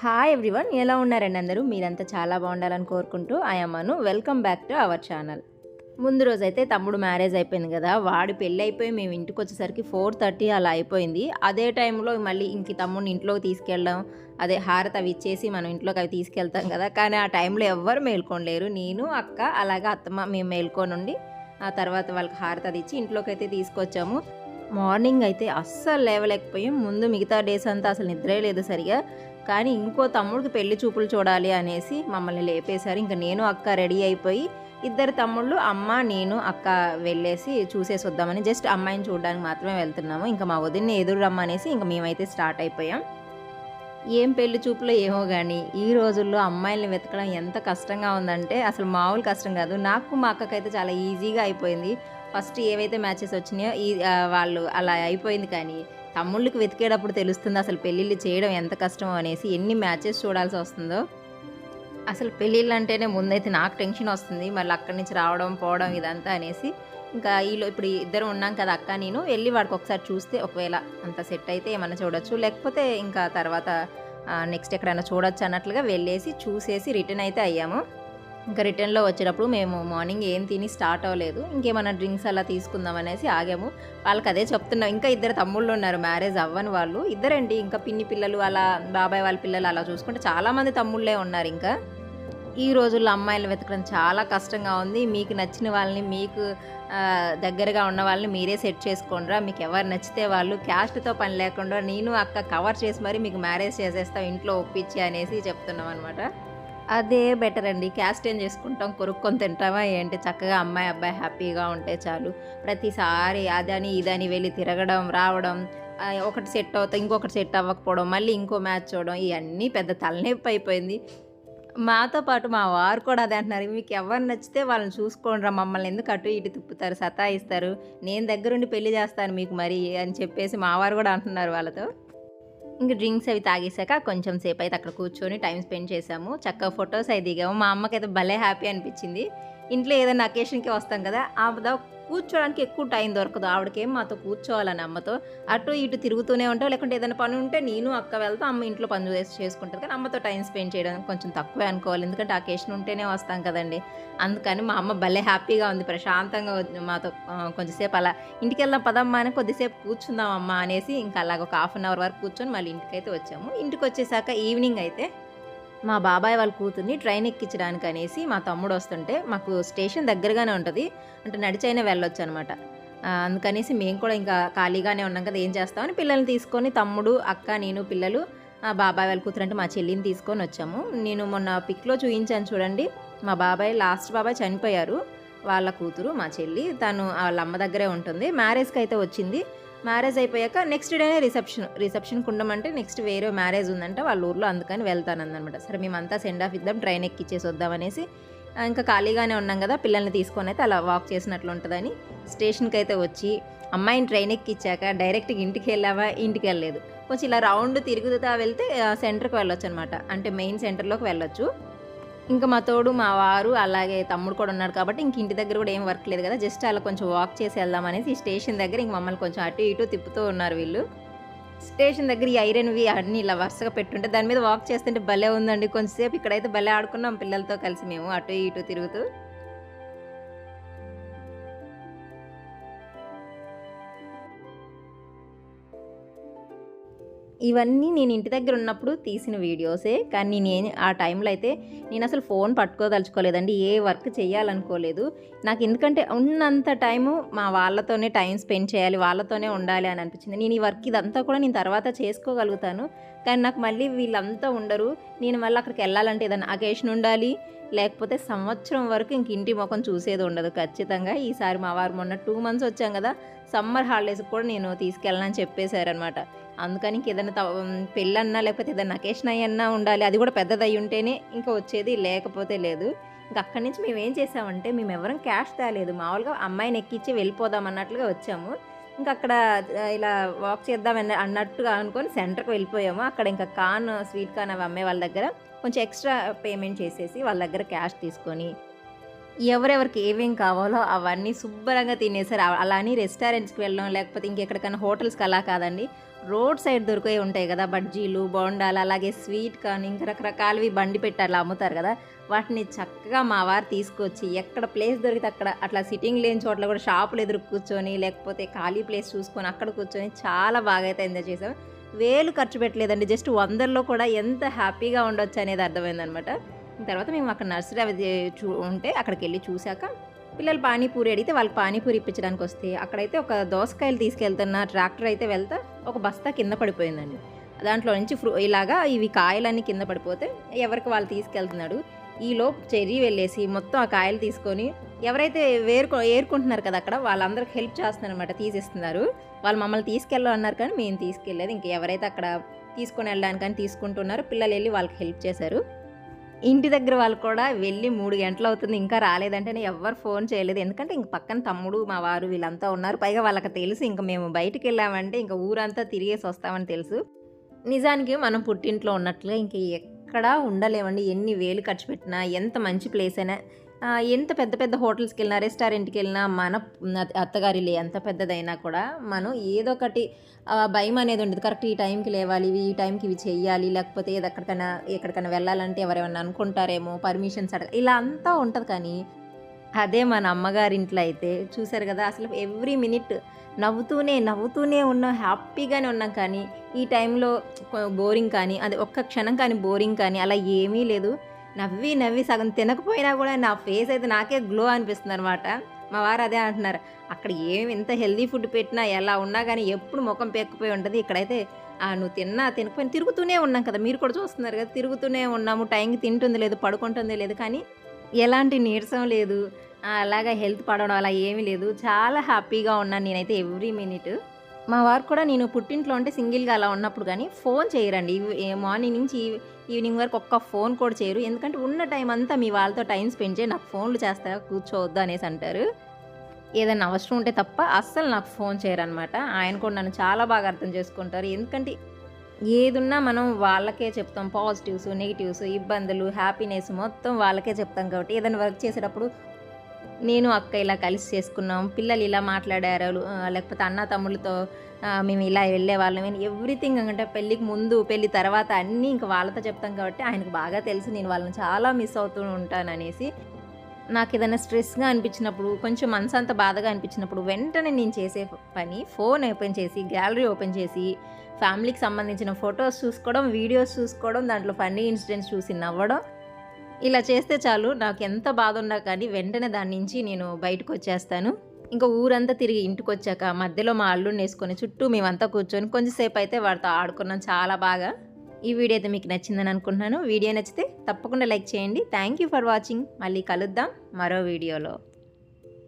Hi everyone ఎలా ఉన్నారండి అందరూ? మీరంతా చాలా బాగుండాలని కోరుకుంటూ ఆయమ్మను welcome back to our channel ముందు రోజైతే తమ్ముడు మ్యారేజ్ అయిపోయింది కదా వాడు పెళ్ళి అయిపోయి మేము ఇంటికి వచ్చేసరికి ఫోర్ థర్టీ అలా అయిపోయింది. అదే టైంలో మళ్ళీ ఇంక తమ్ముడిని ఇంట్లోకి తీసుకెళ్ళడం అదే హారత అవి ఇచ్చేసి మనం ఇంట్లోకి అవి తీసుకెళ్తాం కదా కానీ ఆ టైంలో ఎవ్వరు మేల్కొనలేరు. నేను అక్క అలాగే అత్తమ్మ మేము మేల్కొనుండి ఆ తర్వాత వాళ్ళకి హారత అది ఇచ్చి ఇంట్లోకి అయితే తీసుకొచ్చాము. మార్నింగ్ అయితే అస్సలు లేవలేకపోయాం. ముందు మిగతా డేస్ అంతా అసలు నిద్రే లేదు సరిగా. కానీ ఇంకో తమ్ముడికి పెళ్ళి చూపులు చూడాలి అనేసి మమ్మల్ని లేపేశారు. ఇంకా నేను అక్క రెడీ అయిపోయి ఇద్దరు తమ్ముళ్ళు అమ్మ నేను అక్క వెళ్ళేసి చూసేసి వద్దామని జస్ట్ అమ్మాయిని చూడడానికి మాత్రమే వెళ్తున్నాము. ఇంకా మా వదిన్ని ఎదురు రమ్మనేసి ఇంకా మేమైతే స్టార్ట్ అయిపోయాం. ఏం పెళ్ళి చూపులో ఏమో కానీ ఈ రోజుల్లో అమ్మాయిల్ని వెతకడం ఎంత కష్టంగా ఉందంటే అసలు మామూలు కష్టం కాదు. నాకు మా అక్కకైతే చాలా ఈజీగా అయిపోయింది. ఫస్ట్ ఏవైతే మ్యాచెస్ వచ్చినాయో ఈ వాళ్ళు అలా అయిపోయింది కానీ తమ్ముళ్ళకి వెతికేటప్పుడు తెలుస్తుంది అసలు పెళ్ళిళ్ళు చేయడం ఎంత కష్టమో అనేసి ఎన్ని మ్యాచెస్ చూడాల్సి వస్తుందో. అసలు పెళ్ళిళ్ళు అంటేనే ముందైతే నాకు టెన్షన్ వస్తుంది. మళ్ళీ అక్కడి నుంచి రావడం పోవడం ఇదంతా అనేసి ఇంకా ఈలో ఇప్పుడు ఇద్దరు ఉన్నాం కదా అక్క నేను వెళ్ళి వాడికి ఒకసారి చూస్తే ఒకవేళ అంత సెట్ అయితే ఏమైనా చూడొచ్చు. లేకపోతే ఇంకా తర్వాత నెక్స్ట్ ఎక్కడైనా చూడొచ్చు అన్నట్లుగా వెళ్ళేసి చూసేసి రిటర్న్ అయితే అయ్యాము. ఇంకా రిటర్న్లో వచ్చేటప్పుడు మేము మార్నింగ్ ఏం తిని స్టార్ట్ అవ్వలేదు. ఇంకేమైనా డ్రింక్స్ అలా తీసుకుందాం అనేసి ఆగాము. వాళ్ళకి అదే చెప్తున్నాం. ఇంకా ఇద్దరు తమ్ముళ్ళు ఉన్నారు. మ్యారేజ్ అవ్వని వాళ్ళు. ఇద్దరండి ఇంకా పిన్ని పిల్లలు అలా బాబాయ్ వాళ్ళ పిల్లలు అలా చూసుకుంటే చాలామంది తమ్ముళ్ళే ఉన్నారు ఇంకా. ఈ రోజుల్లో అమ్మాయిలు వెతకడం చాలా కష్టంగా ఉంది. మీకు నచ్చిన వాళ్ళని మీకు దగ్గరగా ఉన్న వాళ్ళని మీరే సెట్ చేసుకోండిరా. మీకు ఎవరు నచ్చితే వాళ్ళు క్యాస్ట్తో పని లేకుండా నేను అక్క కవర్ చేసి మరి మీకు మ్యారేజ్ చేసేస్తాం ఇంట్లో ఒప్పించి అనేసి చెప్తున్నాం అనమాట అదే బెటర్ అండి. క్యాస్ట్ ఏం చేసుకుంటాం? కొరుక్కొని తింటామా ఏంటి? చక్కగా అమ్మాయి అబ్బాయి హ్యాపీగా ఉంటే చాలు. ప్రతిసారి అదని ఇదని వెళ్ళి తిరగడం రావడం ఒకటి సెట్ అవుతా ఇంకొకటి సెట్ అవ్వకపోవడం మళ్ళీ ఇంకో మ్యాచ్ చూడడం ఇవన్నీ పెద్ద తలనొప్పి అయిపోయింది. మాతో పాటు మా వారు కూడా అదే అంటున్నారు. మీకు ఎవరు నచ్చితే వాళ్ళని చూసుకోండి మమ్మల్ని ఎందుకు అటు ఇటు తిప్పుతారు సతాయిస్తారు? నేను దగ్గరుండి పెళ్ళి చేస్తాను మీకు మరి అని చెప్పేసి మా వారు కూడా అంటున్నారు వాళ్ళతో. ఇంక డ్రింక్స్ అవి తాగేసాక కొంచెం సేపు అయితే అక్కడ కూర్చొని టైం స్పెండ్ చేసాము. చక్కగా ఫొటోస్ అయి దిగాము. మా అమ్మకైతే భలే హ్యాపీ అనిపించింది. ఇంట్లో ఏదైనా అకేషన్కి వస్తాం కదా ఆమె కూర్చోడానికి ఎక్కువ టైం దొరకదు. ఆవిడకేం మాతో కూర్చోవాలని అమ్మతో. అటు ఇటు తిరుగుతూనే ఉంటావు. లేకుంటే ఏదైనా పని ఉంటే నేను అక్క వెళ్తా అమ్మ ఇంట్లో పని చేసి చేసుకుంటుంది కానీ అమ్మతో టైం స్పెండ్ చేయడం కొంచెం తక్కువే అనుకోవాలి. ఎందుకంటే అకేషన్ ఉంటేనే వస్తాం కదండి. అందుకని మా అమ్మ భలే హ్యాపీగా ఉంది. ప్రశాంతంగా మాతో. కొంచెంసేపు అలా ఇంటికి వెళ్దాం పదమ్మా అని కొద్దిసేపు కూర్చుందాం అమ్మ అనేసి ఇంకా అలాగ ఒక హాఫ్ అన్ అవర్ వరకు కూర్చొని మళ్ళీ ఇంటికైతే వచ్చాము. ఇంటికి వచ్చేసాక ఈవినింగ్ అయితే మా బాబాయ్ వాళ్ళ కూతుర్ని ట్రైన్ ఎక్కించడానికి అనేసి మా తమ్ముడు వస్తుంటే మాకు స్టేషన్ దగ్గరగానే ఉంటుంది. అంటే నడిచైనా వెళ్ళొచ్చు అనమాట అందుకనేసి మేము కూడా ఇంకా ఖాళీగానే ఉన్నాం కదా ఏం చేస్తామని పిల్లల్ని తీసుకొని తమ్ముడు అక్క నేను పిల్లలు మా బాబాయ్ వాళ్ళ కూతురు అంటే మా చెల్లిని తీసుకొని వచ్చాము. నేను మొన్న పిక్లో చూపించాను చూడండి. మా బాబాయ్ లాస్ట్ బాబాయ్ చనిపోయారు. వాళ్ళ కూతురు మా చెల్లి తను వాళ్ళ అమ్మ దగ్గరే ఉంటుంది. మ్యారేజ్కి అయితే వచ్చింది. మ్యారేజ్ అయిపోయాక నెక్స్ట్ డేనే రిసెప్షన్. రిసెప్షన్కి ఉండమంటే నెక్స్ట్ వేరే మ్యారేజ్ ఉందంట వాళ్ళ ఊర్లో అందుకని వెళ్తానన్నమాట. సరే మేమంతా సెండ్ ఆఫ్ ఇద్దాం ట్రైన్ ఎక్కిచ్చేసి వద్దామనేసి అనేసి ఇంకా ఖాళీగానే ఉన్నాం కదా పిల్లల్ని తీసుకొని అయితే అలా వాక్ చేసినట్లు ఉంటుందని స్టేషన్కి అయితే వచ్చి అమ్మాయిని ట్రైన్ ఎక్కిచ్చాక డైరెక్ట్గా ఇంటికి వెళ్ళావా? ఇంటికి వెళ్ళలేదు. కొంచెం ఇలా రౌండ్ తిరుగుతా వెళ్తే ఆ, సెంటర్కి వెళ్ళొచ్చు అనమాట అంటే మెయిన్ సెంటర్లోకి వెళ్ళొచ్చు. ఇంకా మా తోడు మా వారు అలాగే తమ్ముడు కూడా ఉన్నాడు కాబట్టి ఇంక ఇంటి దగ్గర కూడా ఏం వర్క్ లేదు కదా. జస్ట్ అలా కొంచెం వాక్ చేసి వెళ్దాం అనేసి ఈ స్టేషన్ దగ్గర ఇంక మమ్మల్ని కొంచెం అటు ఇటు తిప్పుతూ ఉన్నారు వీళ్ళు. స్టేషన్ దగ్గర ఈ ఐరన్వి అన్నీ ఇలా వరుసగా పెట్టుంటే దాని మీద వాక్ చేస్తుంటే భలే ఉందండి. కొంచెంసేపు ఇక్కడైతే భలే ఆడుకున్నాం పిల్లలతో కలిసి మేము అటు ఇటు తిరుగుతూ. ఇవన్నీ నేను ఇంటి దగ్గర ఉన్నప్పుడు తీసిన వీడియోసే. కానీ నేను ఆ టైంలో అయితే నేను అసలు ఫోన్ పట్టుకోదలుచుకోలేదండి. ఏ వర్క్ చేయాలనుకోలేదు. నాకు ఎందుకంటే ఉన్నంత టైము మా వాళ్ళతోనే టైం స్పెండ్ చేయాలి వాళ్ళతోనే ఉండాలి అని అనిపించింది. నేను ఈ వర్క్ ఇదంతా కూడా నేను తర్వాత చేసుకోగలుగుతాను. కానీ నాకు మళ్ళీ వీళ్ళంతా ఉండరు. నేను మళ్ళీ అక్కడికి వెళ్ళాలంటే ఏదైనా అకేషన్ ఉండాలి. లేకపోతే సంవత్సరం వరకు ఇంక ఇంటి ముఖం చూసేది ఉండదు ఖచ్చితంగా. ఈసారి మా వారు మొన్న టూ మంత్స్ వచ్చాం కదా సమ్మర్ హాలిడేస్కి కూడా నేను తీసుకెళ్ళనని చెప్పేశారనమాట అందుకని ఇంక ఏదైనా పెళ్ళన్నా లేకపోతే ఏదైనా అకేషన్ అయ్యన్నా ఉండాలి. అది కూడా పెద్దది ఉంటేనే ఇంకా వచ్చేది లేకపోతే లేదు. ఇంకా అక్కడి నుంచి మేము ఏం చేసామంటే మేము ఎవరం క్యాష్ తేలేదు. మామూలుగా అమ్మాయిని ఎక్కించి వెళ్ళిపోదాం అన్నట్లుగా వచ్చాము. ఇంకా అక్కడ ఇలా వాక్ చేద్దాం అన్నట్టుగా అనుకొని సెంటర్కి వెళ్ళిపోయాము. అక్కడ ఇంకా కాన్ స్వీట్ కాన్ అవి అమ్మే వాళ్ళ దగ్గర కొంచెం ఎక్స్ట్రా పేమెంట్ చేసేసి వాళ్ళ దగ్గర క్యాష్ తీసుకొని ఎవరెవరికి ఏమేం కావాలో అవన్నీ శుభ్రంగా తినేసారు. అలా అని రెస్టారెంట్స్కి వెళ్ళడం లేకపోతే ఇంకెక్కడికైనా హోటల్స్కి అలా కాదండి. రోడ్ సైడ్ దొరికే ఉంటాయి కదా బజ్జీలు బోండాలు అలాగే స్వీట్ కానీ ఇంకా రకరకాలవి బండి పెట్టి అమ్ముతారు కదా. వాటిని చక్కగా మా వారు తీసుకొచ్చి ఎక్కడ ప్లేస్ దొరికితే అక్కడ అట్లా సిట్టింగ్ లేని చోట్ల కూడా షాపులు ఎదురు కూర్చొని లేకపోతే ఖాళీ ప్లేస్ చూసుకొని అక్కడ కూర్చొని చాలా బాగా అయితే ఎంజాయ్ చేసాం. వేలు ఖర్చు పెట్టలేదండి జస్ట్ వందల్లో కూడా ఎంత హ్యాపీగా ఉండొచ్చు అనేది అర్థమైందనమాట. తర్వాత మేము అక్కడ నర్సరీ అవి చూ ఉంటే అక్కడికి వెళ్ళి చూశాక పిల్లలు పానీపూరి అడిగితే వాళ్ళకి పానీపూరి ఇప్పించడానికి వస్తే అక్కడైతే ఒక దోసకాయలు తీసుకెళ్తున్న ట్రాక్టర్ అయితే వెళ్తా ఒక బస్తా కింద పడిపోయిందండి. దాంట్లో నుంచి ఫ్రూ ఇలాగా ఇవి కాయలన్నీ కింద పడిపోతే ఎవరికి వాళ్ళు తీసుకెళ్తున్నాడు. ఈలోపు చెర్రీ వెళ్ళేసి మొత్తం ఆ కాయలు తీసుకొని ఎవరైతే వేరుకో ఏరుకుంటున్నారు కదా అక్కడ వాళ్ళందరికి హెల్ప్ చేస్తున్నారు అనమాట తీసేస్తున్నారు. వాళ్ళు మమ్మల్ని తీసుకెళ్ళన్నారు కానీ మేము తీసుకెళ్ళలేదు. ఇంక ఎవరైతే అక్కడ తీసుకొని వెళ్ళడానికని తీసుకుంటున్నారో పిల్లలు వెళ్ళి వాళ్ళకి హెల్ప్ చేశారు. ఇంటి దగ్గర వాళ్ళు కూడా వెళ్ళి మూడు గంటలు అవుతుంది ఇంకా రాలేదంటే ఎవ్వరు ఫోన్ చేయలేదు. ఎందుకంటే ఇంక పక్కన తమ్ముడు మా వారు వీళ్ళంతా ఉన్నారు. పైగా వాళ్ళకి తెలుసు ఇంక మేము బయటికి వెళ్ళామంటే ఇంకా ఊరంతా తిరిగేసి వస్తామని తెలుసు. నిజానికి మనం పుట్టింట్లో ఉన్నట్లుగా ఇంక ఎక్కడా ఉండలేమండి. ఎన్ని వేలు ఖర్చు పెట్టినా ఎంత మంచి ప్లేస్ అయినా ఎంత పెద్ద పెద్ద హోటల్స్కి వెళ్ళినా రెస్టారెంట్కి వెళ్ళినా మన అత్తగారిలే ఎంత పెద్దదైనా కూడా మనం ఏదో ఒకటి భయం అనేది ఉండదు. కరెక్ట్ ఈ టైంకి లేవాలి ఇవి ఈ టైంకి ఇవి చేయాలి లేకపోతే ఏది ఎక్కడికైనా ఎక్కడికైనా వెళ్ళాలంటే ఎవరేమన్నా అనుకుంటారేమో పర్మిషన్స్ అడగ ఇలా అంతా ఉంటుంది కానీ అదే మన అమ్మగారింట్లో అయితే చూసారు కదా అసలు ఎవ్రీ మినిట్ నవ్వుతూనే నవ్వుతూనే ఉన్నాం హ్యాపీగానే ఉన్నాం కానీ ఈ టైంలో బోరింగ్ కానీ అది ఒక్క క్షణం కానీ బోరింగ్ కానీ అలా ఏమీ లేదు. నవ్వి నవ్వి సగం తినకపోయినా కూడా నా ఫేస్ అయితే నాకే గ్లో అనిపిస్తుంది అనమాట మా వారు అదే అంటున్నారు. అక్కడ ఏమి ఎంత హెల్దీ ఫుడ్ పెట్టినా ఎలా ఉన్నా కానీ ఎప్పుడు ముఖం పెక్కిపోయి ఉంటుంది. ఇక్కడైతే నువ్వు తిన్నా తినకపోయినా తిరుగుతూనే ఉన్నాం కదా. మీరు కూడా చూస్తున్నారు కదా తిరుగుతూనే ఉన్నాము. టైంకి తింటుంది లేదు పడుకుంటుంది లేదు. కానీ ఎలాంటి నీరసం లేదు. అలాగా హెల్త్ పడడం అలా ఏమీ లేదు. చాలా హ్యాపీగా ఉన్నాను నేనైతే ఎవ్రీ మినిట్ మా వారు కూడా నేను పుట్టింట్లో ఉంటే సింగిల్గా అలా ఉన్నప్పుడు కానీ ఫోన్ చేయరండి. మార్నింగ్ నుంచి ఈవినింగ్ వరకు ఒక్క ఫోన్ కూడా చేయరు. ఎందుకంటే ఉన్న టైం అంతా మీ వాళ్ళతో టైం స్పెండ్ చేయి నాకు ఫోన్లు చేస్తారా కూర్చోవద్దు అనేసి అంటారు. ఏదైనా అవసరం ఉంటే తప్ప అస్సలు నాకు ఫోన్ చేయరనమాట ఆయన కూడా నన్ను చాలా బాగా అర్థం చేసుకుంటారు. ఎందుకంటే ఏదున్నా మనం వాళ్ళకే చెప్తాం. పాజిటివ్స్ నెగిటివ్స్ ఇబ్బందులు హ్యాపీనెస్ మొత్తం వాళ్ళకే చెప్తాం కాబట్టి ఏదైనా వర్క్ చేసేటప్పుడు నేను అక్క ఇలా కలిసి చేసుకున్నాం. పిల్లలు ఇలా మాట్లాడారు. లేకపోతే అన్న తమ్ముళ్ళతో మేము ఇలా వెళ్ళే వాళ్ళం. ఎవ్రీథింగ్ అంటే పెళ్ళికి ముందు పెళ్ళి తర్వాత అన్నీ ఇంకా వాళ్ళతో చెప్తాం కాబట్టి ఆయనకు బాగా తెలుసు. నేను వాళ్ళని చాలా మిస్ అవుతూ ఉంటాను అనేసి. నాకు ఏదైనా స్ట్రెస్గా అనిపించినప్పుడు కొంచెం మనసు అంత బాధగా అనిపించినప్పుడు వెంటనే నేను చేసే పని ఫోన్ ఓపెన్ చేసి గ్యాలరీ ఓపెన్ చేసి ఫ్యామిలీకి సంబంధించిన ఫొటోస్ చూసుకోవడం వీడియోస్ చూసుకోవడం దాంట్లో ఫన్నీ ఇన్సిడెంట్స్ చూసి నవ్వడం ఇలా చేస్తే చాలు నాకు ఎంత బాధ ఉన్నా కానీ వెంటనే దాని నుంచి నేను బయటకు వచ్చేస్తాను. ఇంకా ఊరంతా తిరిగి ఇంటికి వచ్చాక మధ్యలో మా అల్లుడిని వేసుకొని చుట్టూ మేమంతా కూర్చొని కొంచెంసేపు అయితే వాడితో ఆడుకున్నాం చాలా బాగా. ఈ వీడియో అయితే మీకు నచ్చిందని అనుకుంటున్నాను. వీడియో నచ్చితే తప్పకుండా లైక్ చేయండి. థ్యాంక్ యూ ఫర్ వాచింగ్ మళ్ళీ కలుద్దాం మరో వీడియోలో.